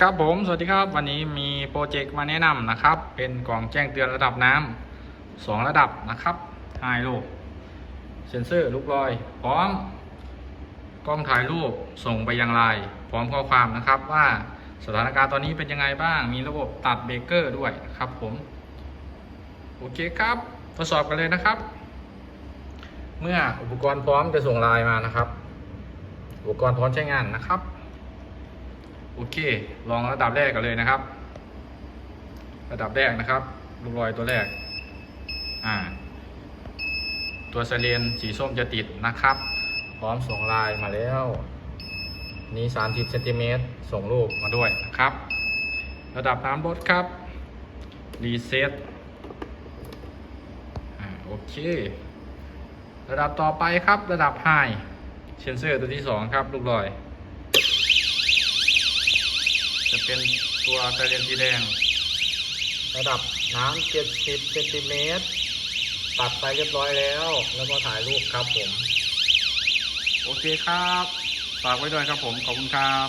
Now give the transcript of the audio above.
ครับผมสวัสดีครับวันนี้มีโปรเจกต์มาแนะนำนะครับ เป็นกล่องแจ้งเตือนระดับน้ำสองระดับนะครับไฮโลเซ็นเซอร์ลูกลอย พร้อม กล้องถ่ายรูปส่งไปยังไลน์พร้อมข้อความนะครับ ว่าสถานการณ์ตอนนี้เป็นยังไงบ้าง มีระบบตัดเบรกเกอร์ด้วยครับผม โอเคครับทดสอบกันเลยนะครับ เมื่ออุปกรณ์พร้อมจะส่งไลน์มานะครับ อุปกรณ์พร้อมใช้งานนะครับ โอเค ลองระดับแรกกันเลยนะครับ ระดับแรกนะครับ ลูกลอยตัวแรก อ่า ตัวไซเรนสีส้มจะติดนะครับ พร้อมส่งลายมาแล้ว นี่30เซนติเมตรส่งรูปมาด้วยนะครับ ระดับน้ำลดครับรีเซ็ตอ่าโอเค ระดับต่อไปครับ ระดับไฮเซนเซอร์ตัวที่สองครับ ลูกลอย เป็นตัวไซเรนสีแดง ระดับน้ำเจ็ดสิบเซนติเมตรตัดไปเรียบร้อยแล้ว แล้วก็ถ่ายรูปครับผม โอเคครับ ฝากไว้ด้วยครับผม ขอบคุณครับ